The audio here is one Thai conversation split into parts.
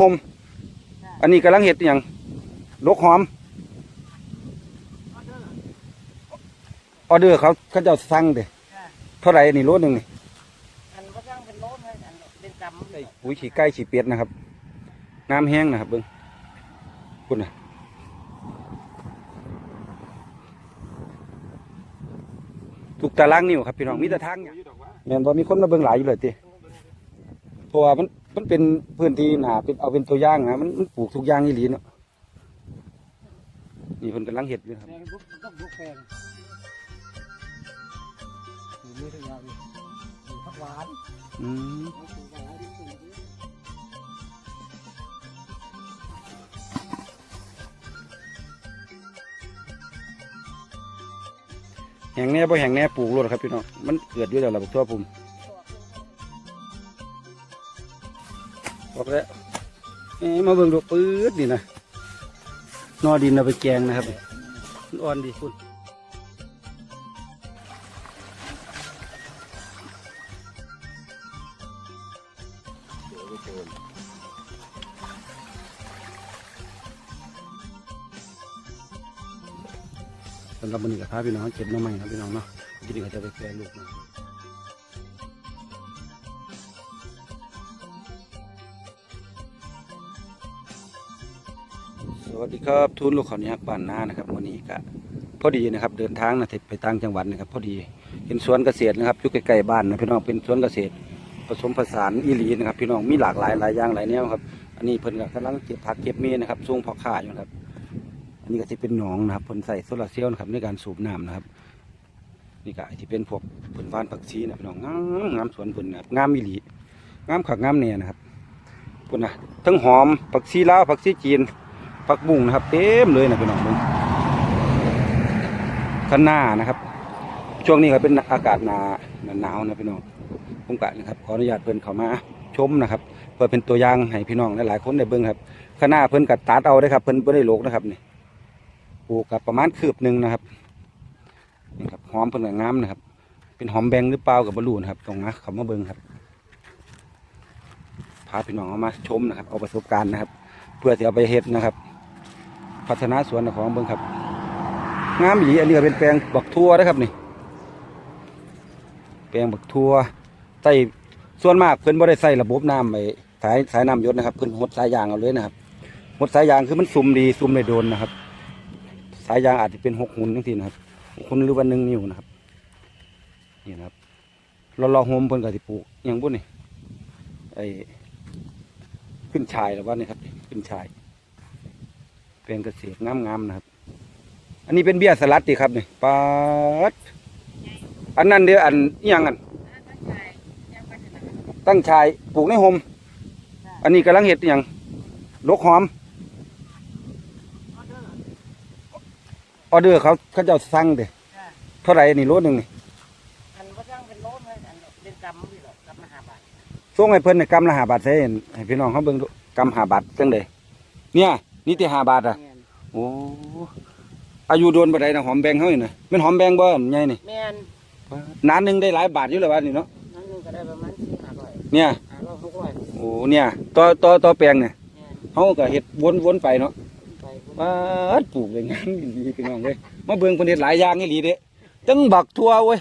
ผมอันนี้กำลังเห็ดอหย่างลกหอมออเดอร์เขาเขาเจะสั่งเด้เท่าไหร่นี่โลหนึ่งนี่อันก็ช่างเป็นโลดให้อันเป็นกำใส่ปุ๋ยขี้ไก่ขี้เป็ดนะครับ น้ำแห้งนะครับเบิ้งคุณนะถูกตารางนิ้วครับพี่น้องมีแต่ทางเนี่ยแม่นบ่มีคนมาเบิ่งหลายอยู่เลยติเพราะว่ามัน มันเป็นพื้นที่หนาเป็นเอาเป็นตัวอย่างนะมันมันปลูกทุกอย่างอีหลีเนาะนี่เพิ่นกำลังเห็ดอยู่ครับแปลงทุกต้องทุกแปลงอยู่นี่ตัวอยางนี่อยู่ผักหวานอืมเอาปลูกไว้ให้ดีสุดแห้งแน่บ่แห้งแน่ปลูกรดครับพี่น้องมันเกิดอยู่แล้วล่ะบักทั่วผม อกแล้วมาเบิ่งดอกปื๊ดนี่นะนอดินเอาไปแกงนะครับอ่อนดีคุณสำหรับวันนี้กับพาพี่น้องเก็บน้ำใหม่ครับพี่น้องเนาะทีนี้ก็จะไปแกงลูกนะ วัสดีครับทุนลูกขอนี้บ้านนานะครับวันนี้ก็พอดีนะครับเดินทางนะไปต่างจังหวัดนะครับพอดีเห็นสวนเกษตรนะครับอยู่ใกล้ๆบ้านนะพี่น้องเป็นสวนเกษตร ผสมผสานอีหลีนะครับ พี่น้องมีหลากหลายหลายอย่างหลายแนวครับอันนี้เพิ่นก็กำลังเก็บผักเก็บเมนนะครับส่งพอค้าอยู่นะครับอันนี้ก็จะเป็นหนองนะครับเพิ่นใส่โซลาเซลล์นะครับในการสูบน้ำนะครับนี่ก็ที่เป็นพวกผลฟานผักชีนะพี่น้องงามงามสวนเพิ่นนะครับงามอีหลีงามขักงามแน่นะครับพุ่นนะทั้งหอมผักชีลาวผักชีจีน ผักบุ้งนะครับ เต็มเลยนะพี่น้องเบิ่งข้างหน้านะครับ ช่วงนี้ก็เป็นอากาศหนาหนาวนะพี่น้องผมกะนะครับขออนุญาตเพิ่นเข้ามาชมนะครับเพื่อเป็นตัวอย่างให้พี่น้องหลายๆคนได้เบิ่งครับข้างหน้าเพิ่นกัดตัดเอาได้ครับ เพิ่นบ่ได้โลกนะครับนี่ปลูกกับประมาณคืบหนึ่งนะครับนี่ครับหอมเพิ่นก็งามนะครับ เป็นหอมแบงหรือเปล่ากับบรูนะครับ ตรงนะเขามาเบิ่งครับพาพี่น้องเอามาชมนะครับ เอาประสบการณ์นะครับ เพื่อจะเอาไปเฮ็ดนะครับ พัฒนาสวนของเบิ่งครับงามหลีอันนี้ก็เป็นแปลงบักทั่วนะครับนี่ แปลงบักทั่วใส่ส่วนมากเพิ่นบ่ได้ใส่ระบบน้ำไปสายสายน้ำยศนะครับเพิ่นหดสายยางเอาเลยนะครับหดสายยางคือมันซุ่มดีซุ่มได้โดนนะครับ สายยางอาจจะเป็นหกหุ่นทั้งทีนะครับคนหรือวันหนึ่งนิ้วนะครับนี่นะครับเราเราโฮมเพิ่นกับที่ปลูกอย่างบุ่นนี่ไอ้ขึ้นชายหรือว่านี่ครับ ขึ้นชาย เป็นเกษตรงามๆนะครับ อันนี้เป็นเบี้ยสลัดดีครับนี่ปาดอันนั้นเดียวอันอหย่างอันตั้งชายปลูกในโฮมอันนี้กำลังเห็ดอย่างลกหอมออเดอร์เขาเขาจะสั่งเด้เท่าไหร่นี่โลหนึ่งนี่อันก็ช่างเป็นโลดให้อันเป็นกำพี่หรอกกำมหาบาทส่งให้เพิ่นในกำละหาบาทใช่ให้พี่น้องเขาเบิ่งดูกำหาบาทจังไดเนี่ย นี่ที่หาบาทอะแมนโอ้อายุโดนบ่ได้นะหอมแบงเฮานี่นะแม่นหอมแบงบ่อันใหญ่นี่แมนนานหนึงได้หลายบาทอยู่แล้วว่านี่เนาะนั่นนึงก็ได้ประมาณสี่ห้าร้อยเนี่ย ห้าร้อยหกร้อยโอ้เนี่ยต่อต่อต่อแปลงเนี่ยแมนเฮาก็เฮ็ดวนๆไปเนาะไปพุ่นปาดปลูกได้งามดีพี่น้องเด้ยมาเบิ่งเพิ่นเฮ็ดหลายอย่างอีหลีเด้จังบักทั่วเว้ย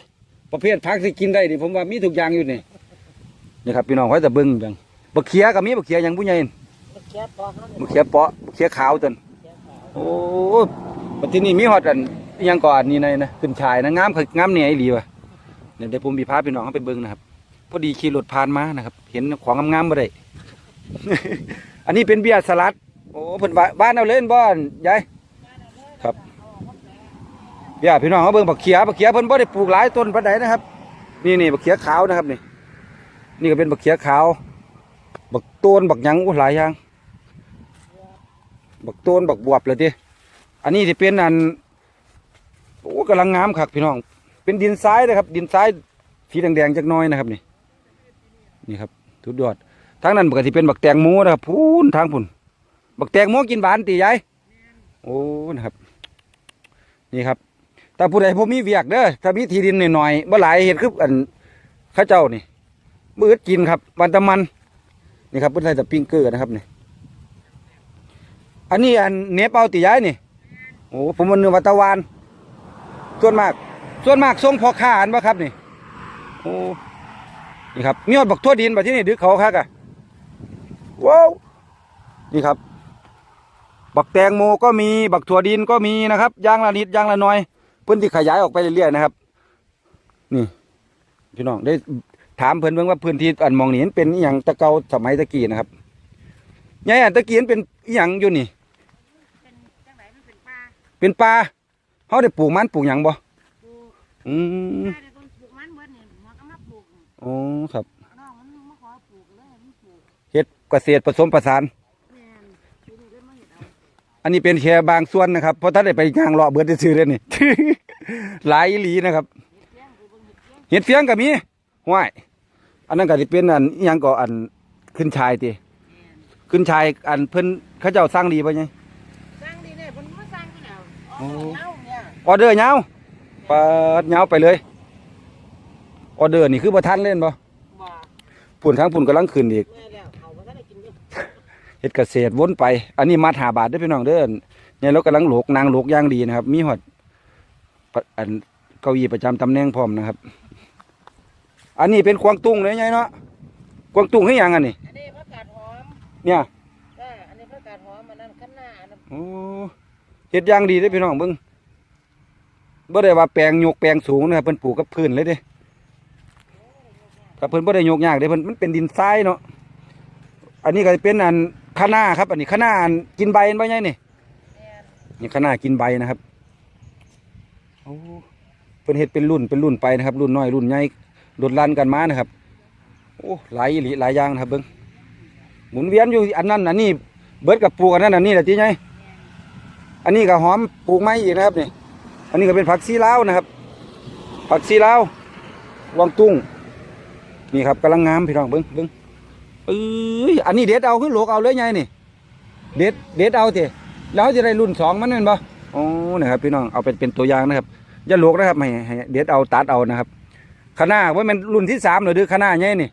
ประเภทผักสิกินได้นี่ผมว่ามีทุกอย่างอยู่นี่นี่ครับพี่น้องไว้แต่เบิ่งเบิ่งบักเขียก็มีบักเขียหยังผู้ใหญ่บัก เขียปอกเขาบักเขียเปาะบักเขียขาวจันเขียขาวโอ้ปัจจุบันมีฮอดอันอิหยังก่อนนี่ในนะขึ้นชายนะงามคืองามเนี่ยไอ้หลีว่ะเดี๋ยวเดี๋ยวผมมีพาพี่น้องเขาไปเบิ่งนะครับ พอดีขี่รถผ่านมานะครับ เห็นของงามๆบ่ได้ อันนี้เป็นเบียร์สลัด โอ้เพิ่นว่าบ้านเอาเล่นบ้านยายครับ เบียร์พี่น้องเขาเบิ่งบักเขียบักเขียเพิ่นบ่ได้ปลูกหลายต้นปานใดนะครับ นี่นี่บักเขียขาวนะครับนี่ นี่ก็เป็นบักเขียขาวบักต้นบักหยังโอ้หลายอย่าง บักต้นบักบวบเลยดิอันนี้ที่เป็นอันโอ้กำลังงามคักพี่น้อง เป็นดินทรายนะครับ ดินทรายสีแดงๆจักน้อยนะครับนี่นี่ครับทุดยอดทางนั้นปกติเป็นบักแตงโมนะครับพูนทางพุ่นบักแตงโมกินหวานตียายโอ้นะครับ นี่ครับแต่ผู้ใดผมมีเวียกเด้อถ้ามีที่ดินหน่อยๆบ่หลายเห็นคืออันข้าเจ้านี่มือดกินครับวันตะมันนี่ครับเพื่อนใส่แต่ปิ้งเกอร์นะครับนี่ อันนี้อันเนปเอาติย้ายนี่โอ้ผมมันนึกว่าตะวันส่วนมาก ส่วนมากส่งพอค้าอันบ่ครับนี่โอ้นี่ครับมีฮอดบักทั่วดินบัที่นี่ดึกเขาคักอะว้าวนี่ครับ บักแตงโมก็มีบักถั่วดินก็มีนะครับย่างละนิดย่างละน้อยเพิ่นที่ขยายออกไปเรื่อยๆนะครับ นี่พี่น้องได้ถามเพิ่อนเบิ่งว่าพื้นที่อันมองนี้มันเป็นอย่างตะเกาสมัยตะกี้นะครับใหญ่อันตะกี้มันเป็นอย่างอยู่นี่จังไหนมันเป็นปลา เป็นป่าเขาได้ปลูกมันปลูกหยังบ่ปลูกอืมได้แต่ต้นปลูกมันเบิดนี่หมอก็มาปลูกนี่โอ้ครับน้องมันมาขอปลูกเลยมันปลูกเฮ็ดเกษตรผสมผสาน แม่นทีนี้เลยมาเฮ็ดเอาอันนี้เป็นแค่บางส่วนนะครับเพราะถ้าได้ไปย่างเลาะเบิดซื่อๆเด้อนี่ หลายอีหลีนะครับเลี้ยงคือเบิ่งเฮ็ดเลี้ยงเห็ดเฟียงก็มีห้วยอันนั้นก็สิเป็นอันอิหยังก็อันขึ้นชายติแม่นขึ้นชายอันเพิ่นเขาเจ้าสร้างดีป่ะไง อ้อ๋อเงาเนี่ยออเดอร์ยาวเปิดยาไปเลย ออเดอร์นี่คือบ่ทันเล่นบ่ปุ่นทางปุ่นกำลังขึ้นอีกเขาบ่ทันได้กินอยู่เฮ็ดเกษตรวนไป อันนี้มาหาบาทเด้พี่น้องเด้อเนี่ยเรากำลังหลกนางหลกย่างดีนะครับ มีหอดปะอันเก้าอี้ประจำตำแหน่งพร้อมนะครับ อันนี้เป็นกวางตุ้งเลยไงเนาะกวางตุ้งให้ยังอันนี้อันนี้ผักกาดหอมเนี่ยอันนี้ผักกาดหอมอันนั้นข้างหน้าอันนั้นโอ้ เฮ็ดย่างดีเด้พี่น้องเบิ่งบ่ได้ว่าแปลงยกแปลงสูงนะครับเพิ่นปลูกกับพื้นเลยเด้ครับเพิ่นบ่ได้ยกยากเด้เพิ่นมันเป็นดินทรายเนาะอันนี้ก็เป็นอันคะน้าครับ อันนี้คะน้าอันกินใบมันบ่ใหญ่นี่แม่นนี่คะน้ากินใบนะครับโอ้เพิ่นเฮ็ดเป็นรุ่นเป็นรุ่นไปนะครับ รุ่นน้อยรุ่นใหญ่ลดลันกันมานะครับโอ้หลายอีหลีหลายอย่างนะครับเบิ่งหมุนเวียนอยู่อันนั้นอันนี้เบิดกับปลูกอันนั้นอันนี้แหละที่ไง อันนี้ก็หอมปลูกไม้อีกนะครับนี่ อันนี้ก็เป็นผักซีลาวนะครับ ผักซีลาววังตุ้ง นี่ครับกำลังงามพี่น้องเบิ้งเบิ้งเอ้ยอันนี้เด็ดเอาขึ้นโหลกเอาเลยไงนี่ เด็ดเด็ดเอาเถอะแล้วจะได้รุ่นสองมันนั่นปะโอ้นะครับพี่น้องเอาเป็นเป็นตัวอย่างนะครับอย่าโหลกนะครับให้ให้เด็ดเอาตัดเอานะครับขนาว่ามันรุ่นที่สามหรือดื้อขนาดไงนี่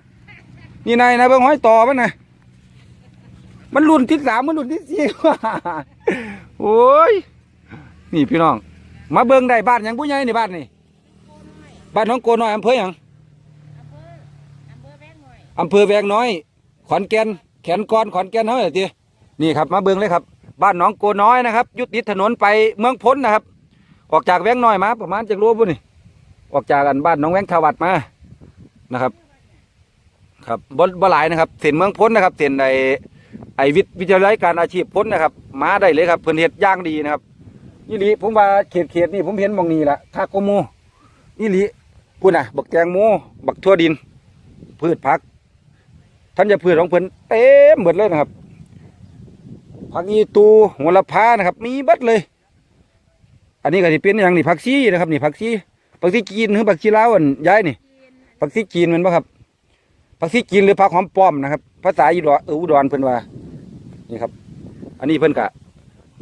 นี่นายนะเบิ้งห้อยต่อมันนะมันรุ่นที่สามมันรุ่นที่สี่ โอ้ย นี่พี่น้อง มาเบิ่งได้บ้านหยังผู้ใหญ่นี่บ้านนี่บ้านน้องโกน้อยอำเภอหยังอำเภอแวงน่อยอำเภอแวงน้อย ขอนแก่นแขนกอนขอนแก่นเฮาตินี่ครับมาเบิ่งเลยครับ บ้านน้องโกน้อยนะครับยุติถนนไปเมืองพ้นนะครับ ออกจากแวงน้อยมา ประมาณจากรั้วบุนี่ออกจากกันบ้านน้องแวงทวัดมานะครับ ครับบ่บ่หลายนะครับเส้นเมืองพ้นนะครับเส้นไอ ไอวิทย์วิทยาลัยการอาชีพพ้นนะครับมาได้เลยครับเพิ่นเฮ็ดย่างดีนะครับอีหลีผมว่าเขตเขตนี่ผมเห็นมองนี้ละคาโกโมอีหลีพูดนะบักแตงโมบักทั่วดิน พืชผักท่านจะพืชของเพิ่นเต็มหมดเลยนะครับผักอีตูหัวละพานะครับ มีบัดเลย อันนี้ก็สิเป็นอย่างนี่ผักชีนะครับนี่ผักชีผักชีจีนหรือผักชีลาวอันย้ายนี่ผักชีจีนมันบ่ครับ ผักชีจีนหรือผักหอมป้อมนะครับ ภาษาอีดออุดรเพิ่นว่า นี่ครับ อันนี้เพิ่นกะ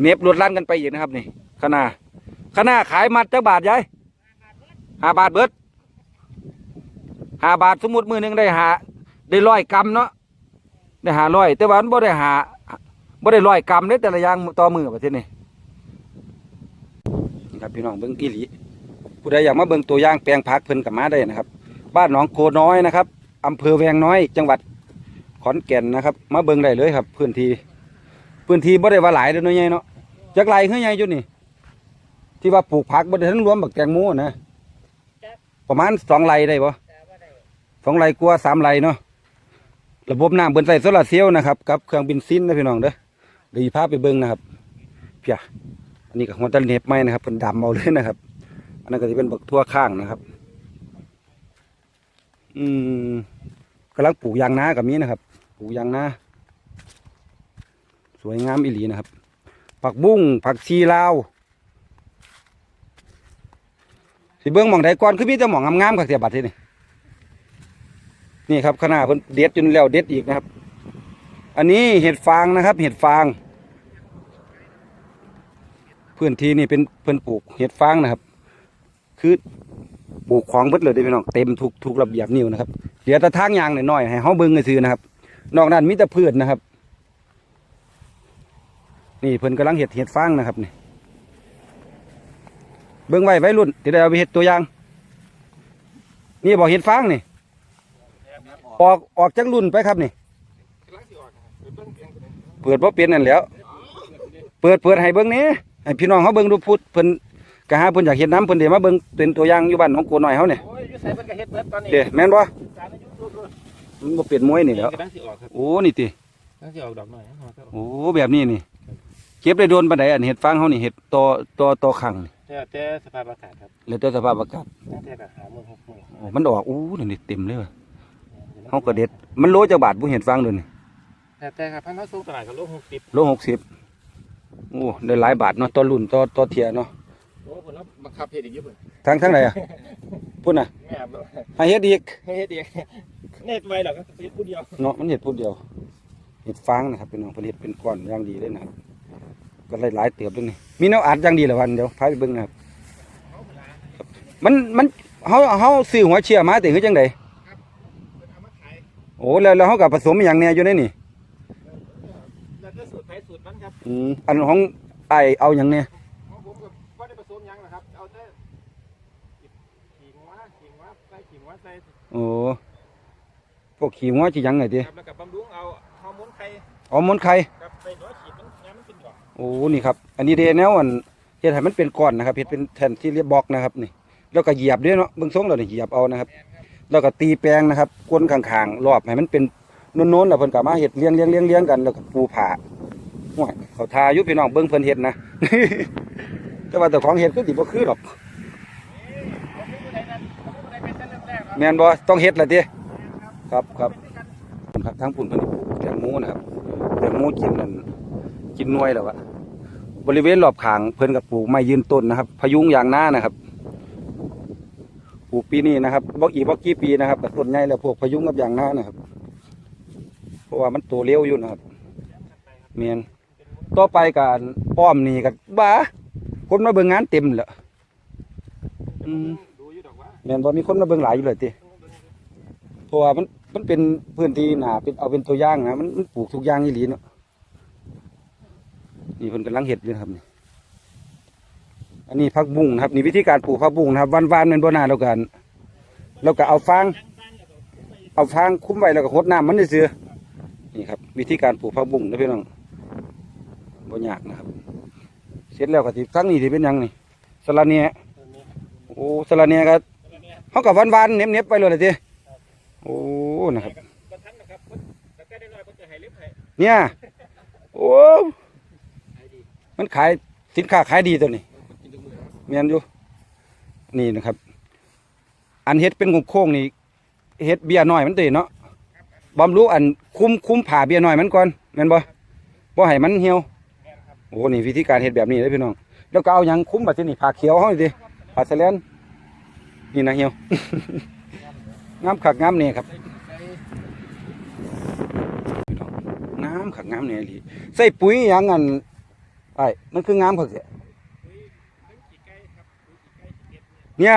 เน็บรดลั่นกันไปอีกนะครับนี่ขนาขนาขายมัดจักบาทยายห้าบาทเบิดห้าบาทสมมติมือหนึ่งได้หาได้ร้อยกรัมเนาะได้หาร้อยแต่ว่ามันบ่ได้หาบ่ได้ร้อยกรัมเด้แต่ละอย่างต่อมือประเทศนี้นี่ครับพี่น้องเบิ่งอีหลีผู้ใดอยากมาเบิ่งตัวอย่างแปลงผักเพิ่นกับมาได้นะครับ บ้านหนองโกน้อยนะครับ อำเภอแวงน้อย จังหวัดขอนแก่นนะครับ มาเบิ่งได้เลยครับ พื้นที่พื้นที่บ่ได้ว่าหลายเด้อเนาะใหญ่เนาะจักไรคือใหญ่จุดนี่ที่ว่าปลูกผักบ่ได้ทั้งรวมบักแตงโมนะประมาณสองไรได้บ่สองไรกลัวสามไรเนาะระบบน้ำเบิ่นใส่โซลาร์เซลล์นะครับกับเครื่องบินซินนะพี่น้องเด้อเดี๋ยวพาไปเบิ่งนะครับเพียอันนี้ก็หัวตะเน็บไม้นะครับเป็นดำเอาเลยนะครับ อันนั้นก็จะเป็นบักทั่วข้างนะครับ อืม กำลังปลูกยางนากับนี้นะครับ ปลูกยางนาสวยงามอีหลีนะครับ ผักบุ้งผักชีลาวสิเบิ้งหมองใดก่อนคือมีแต่หมองงามๆกับเสียบัตรที่นี่นี่ครับขนาดเพิ่นเด็ดจนแล้วเด็ดอีกนะครับ อันนี้เห็ดฟางนะครับ เห็ดฟางพื้นที่นี่เป็นเพิ่นปลูกเห็ดฟางนะครับ คือ ปลูกของเบิดเลยเด้พี่น้องเต็มทุกทุกระเบียบนิ้วนะครับเหลือแต่ทางยางหน่อยๆให้เฮาเบิ่งซื่อนะครับ นอกนั้นมีแต่พืชนะครับ นี่เพิ่นกำลังเห็ดเห็ดฟางนะครับนี่เบิ่งไว้ไว้รุ่นที่ได้เอาไปเห็ดตัวอย่าง นี่บอกเห็ดฟางนี่ออกออกจากรุ่นไปครับนี่เปิดบ่เป็นนั่นแล้ว เปิดเปิดให้เบิ่งนี้ให้พี่น้องเขาเบิ่งดูพุทธเพิ่น กะหาเพิ่นอยากเห็นน้ำเพิ่นเดี๋ยวมาเบิ่งเป็นตัวอย่างอยู่บ้านของโกน้อยเฮาเนี่ยโอ้ยอยู่ใส่เพิ่นก็เฮ็ดเบิดตอนนี้เด้แม่นบ่สารอายุรุ่นรุ่นมันบ่เป็นมวยนี่แหล้วกำลังสิออกครับโอ้นี่ติกำลังสิออกดอกหน่อยนะครับโอ้แบบนี้นี่เก็บได้โดนปานใดอันเห็ดฟางเฮานี่เห็ดตอตอตอขังนี่แต่แต่สภาพอากาศครับแล้วแต่สภาพอากาศตั้งแต่กับหาหมื่นหกหมื่นโอ้มันออกอู้นี่เต็มเลยว่ะเฮาก็เด็ดมันโลจักบาทบ่เห็ดฟางเด้อนี่แต่แต่ครับพันธุ์สูงตลาดกับโลกหกสิบโล60โอ้ได้หลายบาทเนาะต่อรุ่นต่อต่อเทียเนาะ โอ้ผมรับบังคับเฮ็ดอีกเยอะเพิ่นทางทางไหนอะพุ่นน่ะแม่ครับให้เฮ็ดอีกให้เฮ็ดเองเน็ตไว้หรอกครับเฮ็ดผู้เดียวเนาะมันเห็ดพูดเดียวเห็ดฟางนะครับเป็นน้องผลิตเป็นก้อนอย่างดีเลยนะครับก็หลายๆเติบด้วยนี่มีแนวอัดอย่างดีละวันเดี๋ยวพาไปเบิ่งนะครับครับมันมันเฮาเฮาซื้อหัวเชื่อมาแต่คือจังไดเอามาขายโอ้แล้วแล้วเฮากับผสมอหย่างแน่อยู่ในนี่แล้วก็สูตรไผสูตรมันครับอืมอันของไอเอาหยังแน่ของผมก็บ่ได้ผสมหยังหรอกครับ เอาแต่ขิงวะขิงวะใส่ขิงวะใส่ โอ้พวกขี้หัวสิหยังไงติครับแล้วก็บำรุงเอาฮอร์โมนไข่อ๋อมนต์ไข่ครับไปร้อยขีดมันยามมันเป็นดอกโอ้นี่ครับ อันนี้เดแนวอันเฮ็ดให้มันเป็นก้อนนะครับเฮ็ดเป็นแผ่นที่เรียบบล็อกนะครับนี่ แล้วก็เหยียบด้วยเนาะเบิ่งทรงแล้วนี่เหยียบเอานะครับ แล้วก็ตีแปลงนะครับก้นข้างๆรอบให้มันเป็นโน้นๆแล้วเพิ่นก็มาเฮ็ดเลี้ยงเลี้ยงเลี้ยงเลี้ยงกันแล้วก็ปูผ่าห่วยเขาทาอยู่พี่น้องเบิ่งเพิ่นเฮ็ดนะ แต่ว่าแต่ของเฮ็ดก็สิบ่คือหรอก ผมไม่ได้นั่นผมไม่ได้เป็น แต่เมแรกครับแม่นบ่ต้องเฮ็ดละติครับครับครับทั้งปุ่นเพิ่นสิปลูกแตงโมนะครับแตงโมกินนั่นกินน่วยแล้วอะบริเวณรอบขางเพิ่นก็ปลูกไม้ยืนต้นนะครับ พยุงยางหน้านะครับปลูกปีนี้นะครับบ่อีกบ่กี่ปีนะครับแต่ต้นใหญ่แล้วพวกพยุงกับยางหน้านะครับ เพราะว่ามันโตเร็วอยู่นะครับเมียนต่อไปการอ้อมนี่กับบ้าคนมาเบิ่งงานเต็มแล้วอืม ดูอยู่ดอนบ่มีคนมาเบิ่งหลายอยู่เลยติเพราะว่ามันมันเป็นพื้นที่หนาเป็นเอาเป็นตัวอย่างนะมันมันปลูกทุกอย่างอีหลีเนาะนี่เพิ่นกำลังเฮ็ดอยู่นะครับนี่อันนี้ผักบุ้งนะครับนี่วิธีการปลูกผักบุ้งนะครับวันวานๆแมันบ่นาแล้วกันแล้วก็เอาฟางเอาฟางคุ้มไว้แล้วก็หดน้ำมันซื่อนี่ครับ วิธีการปลูกผักบุ้งนะพี่น้องบ่ยากนะครับ เสร็จแล้วก็สิทั้งนี้สิเป็นยังนี่สะระเนียโอ้สะระเนียก็ เฮาก็หวานๆเน็บๆไปเลยล่ะติโอ้นะครับบ่ทันนะครับเพิ่นแต่แค่ได้น้อยเพิ่นจะให้เล็บให้เนี่ยโอ้ขายดีมันขายสินค้าขายดีตัวนี้กินทุกมื้อครับเมียนอยู่นี่นะครับ อันเฮ็ดเป็นโค้งๆนี่เฮ็ดเบี้ยน้อยมันตีเนาะบำรุงอันคุมคุมผ่าเบี้ยน้อยมันก่อนแม่นบ่บ่ให้มันเหี่ยวโอ้นี่วิธีการเฮ็ดแบบนี้เลยพี่น้องแล้วก็เอาหยังคุมบัดนี้ผ่าเขียวเฮานี่ติผ่าแสลน นี่นะเหี่ยวงามคักงามแน่ครับงามคักงามแน่อีหลีใส่ปุ๋ยหยังอันไอ้มันคืองามคักเสียเนี่ย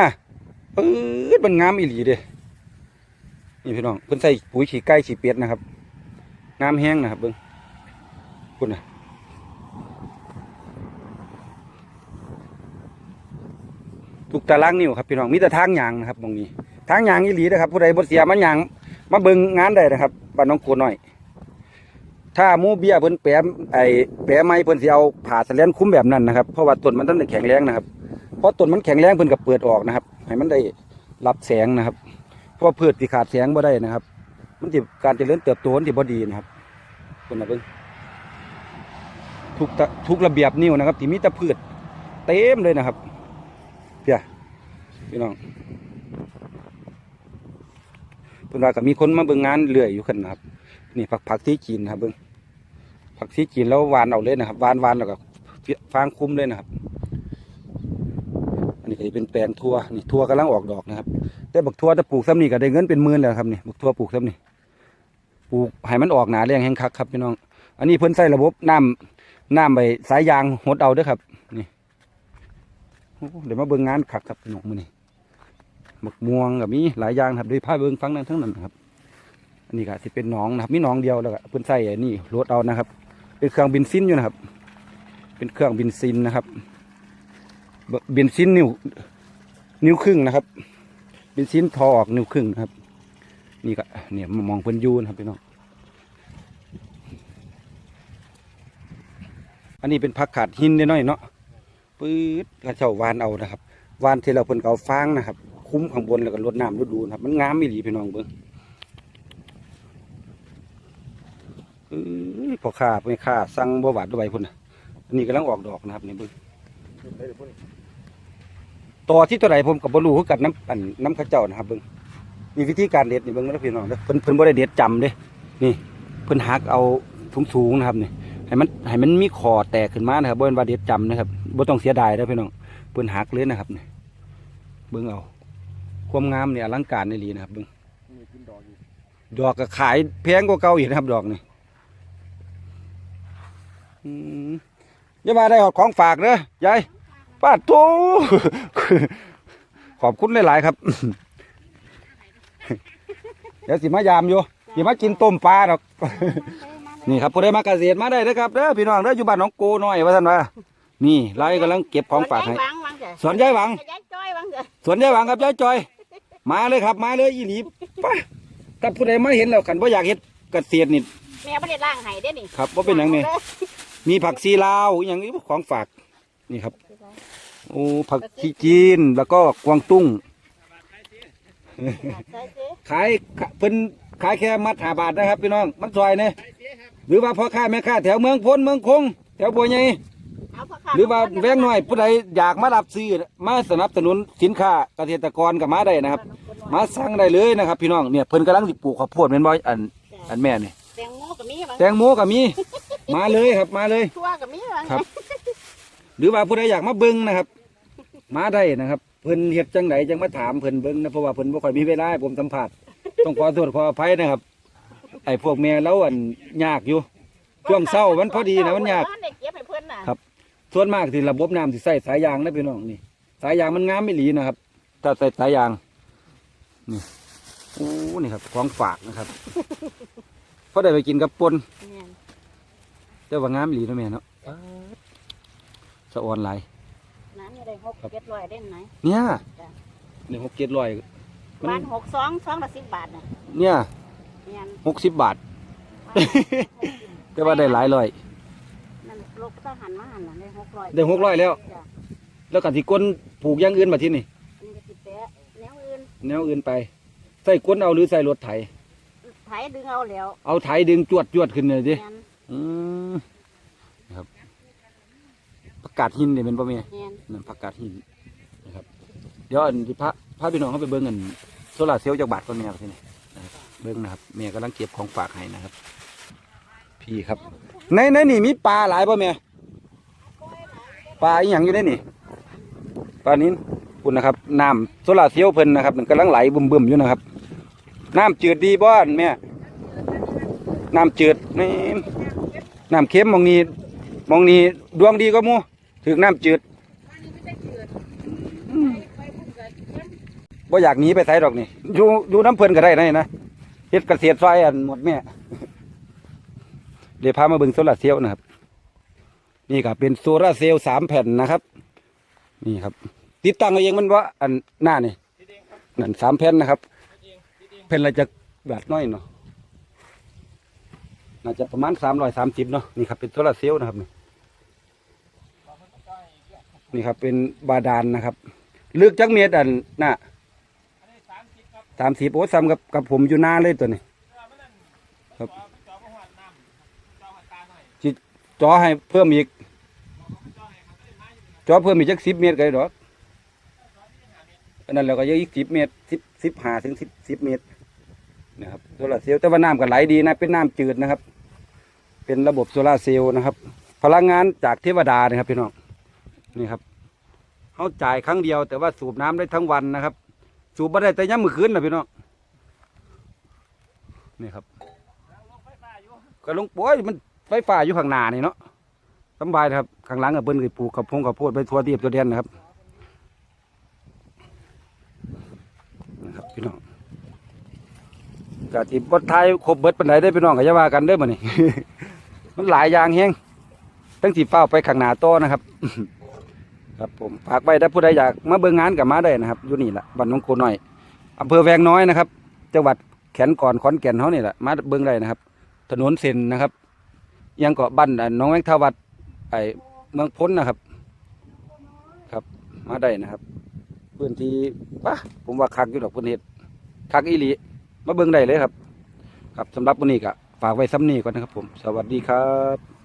ปื๊ดมันงามอีหลีเด้นี่พี่น้องเพิ่นใส่ปุ๋ยขี้ไก่ขี้เป็ดนะครับงามแห้งนะครับเบิ่งคุณน่ะ ทุกตารางนิ้วครับพี่น้องมีแต่ทางยางนะครับตรงนี้ทางยางอีหลีนะครับ ผู้ใดบ่เสียมันยางมาเบิ่งงานได้นะครับบ้านน้องกูน้อย ถ้ามูเบี้ยเพิ่นแปมไอ้แปะไม้เพิ่นสิเอาผ่าสะเลนคุ้มแบบนั้นนะครับเพราะว่าต้นมันต้องแข็งแรงนะครับเพราะต้นมันแข็งแรงเพิ่นก็เปิดออกนะครับให้มันได้รับแสงนะครับ เพราะว่าพืชที่ขาดแสงบ่ได้นะครับ มันสิการเจริญเติบโตมันสิบ่ดีนะครับคนน่ะเบิ่งทุกตะทุกระเบียบนิ้วนะครับที่มีแต่พืชเต็มเลยนะครับ พี่ยพี่น้องเพิ่นว่าก็มีคนมาเบิ่งงานเรื่อยอยู่กันนะครับ นี่ผักผักที่จีนนะครับเบิ่งผักที่จีนแล้ววานเอาเลยนะครับวานวานแล้วก็ฟางคุ้มเลยนะครับ อันนี้ก็จะเป็นแปลงทั่วนี่ทั่วกำลังออกดอกนะครับ แต่บักทั่วถ้าปลูกซ้ำนี่ก็ได้เงินเป็นหมื่นแล้วครับนี่บักทั่วปลูกซ้ำนี่ปลูกให้มันออกหนาแรงแห้งคักครับพี่น้อง อันนี้เพิ่นใส่ระบบน้ำน้ำไปสายยางหดเอาด้อครับ นี่ เดี๋ยวมาเบิ่งงานคักครับพี่น้องมือนี้บักม่วงกับมีหลายอย่างครับด้วยผ้าเบิ่งฟังนั้นทั้งนั้นครับอันนี้ก็สิเป็นหนองนะครับมีหนองเดียวแล้วก็เพิ่นใส่ไอ้นี่รถเอานะครับ เป็นเครื่องบินซินอยู่นะครับ เป็นเครื่องบินซินนะครับเบบินซินนิ้วนิ้วครึ่งนะครับบินซินทอออกนิ้วครึ่งนะครับ นี่ก็เนี่ยมองเพิ่นยูนะครับพี่น้องอันนี้เป็นผักขาดหินนิดหน่อยเนาะ ปื๊ดกระเจ้าวานเอานะครับวานที่เราเพิ่นก็เอาฟางนะครับ คุ้มข้างบนแล้วก็ลดน้ำลดดูนะครับ มันงามไม่หลีพี่น้องเบิ่งเอ้ยพอขาไม่ขาสั่งบ่หวาดด้วยพุ่นนะอันนี้กำลังออกดอกนะครับนี่เบิ่งต่อที่ตัวไหนผมกับ่รู้คือกันน้ำอันน้ำข้าเจ้านะครับเบิ่งมีวิธีการเด็ดนี่เบิ่งแล้วพี่น้องเด้อเพิ่นเพิ่นบ่ได้เด็ดจำเด้นี่เพิ่นหักเอาสูงๆนะครับนี่ ให้มันให้มันมีคอแตกขึ้นมานะครับบนว่าเด็ดจำนะครับบ่ต้องเสียดายเด้อพี่น้องเพิ่นหักเลยนะครับเนี่ยเบิ่งเอาความงามเนี่ยอลังการในลีนะครับเบิ่งดอกอยู่ดอกก็ขายแพงกว่าเก่าอีกนะครับ ดอกนี่อย่ามาได้หอดของฝากเด้อยายป้าโตขอบคุณหลาย ๆ ครับ เดี๋ยวสิมายามอยู่สิมากินต้มปลาดอก นี่ครับผู้ใดมาเกษตรมาได้นะครับเด้อพี่น้องเด้ออยู่บ้านหน้องโกน้อยว่าท่านว่านี่เรากำลังเก็บของฝากให้วางวางจ้ะสวนยายหวัง ยายจ้อยวางจ้ะสวนยายหวังครับยายจอย มาเลยครับ มาเลยอีหลีไป้าถ้าผู้ใดมาเห็นแล้วกันว่าอยากเห็ดเกษตรนี่แม่บ่ได้ล้างให้เด้นี่ครับว่าเป็นหยังนี่มีผักซีลาวอหย่างนี้ของฝากนี่ครับ โอ้ผักชีจีนแล้วก็กวางตุ้งใส่สิขายเพิ่นขายแค่มัดหาบาทนะครับพี่น้อง มันซอยเนี่ย หรือว่าพ่อค้าแม่ค้าแถวเมืองพ้นเมืองคง แถวบัวใหญ่เอาผักขาดหรือว่าแวงน้อยผู้ใดอยากมารับซื้อมาสนับสนุนสินค้าเกษตรกรก็มาได้นะครับ มาสั่งได้เลยนะครับ พี่น้องเนี่ยเพิ่นกำลังสิปลูกข้าวโพดเป็นบ่อยอันอันแม่นี่แตงโมก็มีบางแตงโมก็มี มาเลยครับมาเลย ทั่วก็มีบางครับ หรือว่าผู้ใดอยากมาเบิ้งนะครับ มาได้นะครับ เพิ่นเฮ็ดจังไดจังมาถามเพิ่นเบิ้งนะเพราะว่าเพิ่นบ่ค่อยมีเวลาให้ผมสัมภาษณ์ต้องขอโทษขออภัยนะครับ ไอ้พวกแม่เราอันยากอยู่ช่วงเช้ามันพอดีนะมันยากได้เก็บให้เพิ่นน่ะครับ ส่วนมากที่ระบบน้ำที่ใส่สายยางนะพี่น้องนี่ สายยางมันงามไม่หลีนะครับถ้าใส่สายยางนี่โอ้นี่ครับของฝากนะครับพอได้ไปกินกับปนแม่นแต่ว่างามอีหลีเนาะแม่เนาะสะออนหลายน้ำนี่ได้หกเจ็ดร้อยเด้นไหนเนี่ยจ้ะหนึ่งหกเจ็ดร้อยมับ้านนหกสองสองละสิบบาทน่ะเนี่ย แม่นหกสิบบาท แต่ว่าได้หลายร้อย นั่นลูกทหารมาหันน่ะได้หกร้อยได้หกร้อยแล้ว จ้ะแล้วกันที่ก้นผูกอย่างอื่นมาที่นี่ อันนี้ก็สิแปะแนวอื่นแนวอื่นไป ใส่ก้นเอาหรือใส่รถไถ ไถดึงเอาแล้วเอาไถดึงจวดจวดขึ้นเลยดิแม่นอืมนะครับประกาศหินเนี่ยเป็นป่ะเมียแม่นนั่นประกาศหินนะครับ เดี๋ยวอันที่พระพระพี่น้องเขาไปเบิ้งกันโซลาร์เซลล์จากบาทก้อนเมียที่นี่นะครับ เบิ้งนะครับเมียกำลังเก็บของฝากให้นะครับ พี่ครับ ในในนี่มีปลาหลายป่ะเมียปลาอีหยังอยู่ในนี่ปลานี้คุณนะครับน้ำโซลาเซลล์เพิ่นนะครับกำลังไหลบึมๆอยู่นะครับน้ำจืดดีบ่อนแม่น้ำจืดนี่น้ำเค็มมองนี้มองนี้ดวงดีก็มูถึงน้ำจืดบ่อยากหนีไปไสดอกนี่อยู่อยู่น้ำเพลินก็ได้นะนี่นะ เฮ็ดเกษตรซอยอันหมดแม่เดี๋ยวพามาเบิ่งโซลาเซลล์นะครับ นี่ก็เป็นโซลาเซลล์สามแผ่นนะครับ นี่ครับ ติดตั้งเอาเองมันว่าอันหน้านี่นั่นสามแผ่นนะครับแผ่นละจะแบบน้อยเนาะน่าจะประมาณสามร้อยสามสิบเนาะนี่ครับเป็นโซลาเซลล์นะครับนี่นี่ครับเป็นบาดาลนะครับลึกจักเมตรอันน่ะ สามสิบโอ้ซ้ำกับกับผมอยู่หน้าเลยตัวนี้ครับจิจอให้เพิ่มอีกจอเพิ่มอีกจักสิบเมตรก็ได้ดอกอันนั้นเราก็เยอะอีกสิบเมตรสิบสิบห้าถึงสิบสิบเมตรนะครับโซลาร์เซลล์แต่ว่าน้ำก็ไหลดีนะเป็นน้ำจืดนะครับ เป็นระบบโซลาร์เซลล์นะครับ พลังงานจากเทวดานะครับพี่น้องนี่ครับเขาจ่ายครั้งเดียวแต่ว่าสูบน้ำได้ทั้งวันนะครับ สูบไม่ได้แต่ย่ำมือคืนนะพี่น้องนี่ครับก็ลงโอ้ยมันไฟฟ้าอยู่ข้างหน้านี่เนาะสบายนะครับข้างหลังกับเบิ้ลกับปลูกกับพงกับโพดไปทัวเทียบตัวเดียนนะครับนะครับพี่น้องกะที่บดไทายครบเบิดปันไดได้พี่น้องก็อย่าวากันเด้อมื้อนี้มันหลายอย่างแฮงตั้งสีฟ้าไปข้างหน้าต่อนะครับ ครับผมฝากไว้ถ้าผู้ใดอยากมาเบิ่งงานกับมาได้นะครับอยู่นี่แหละบ้านน้องโคน้อยอำเภอแวงน้อยนะครับจังหวัดแขนก่อนขอนแก่นเขานี่แหละมาเบิ่งได้นะครับ ถนนเส้นนะครับ ยังเกาะบ้านน้องแวงทวัดไอเมืองพ้นนะครับ ครับมาได้นะครับ พื้นที่ปะผมว่าคักอยู่ดอกพื้นเฮ็ดคักอีหลีมาเบิ่งได้เลยครับ ครับสำหรับวันนี้ก็ฝากไว้ซ้ำนี้ก่อนนะครับผม สวัสดีครับ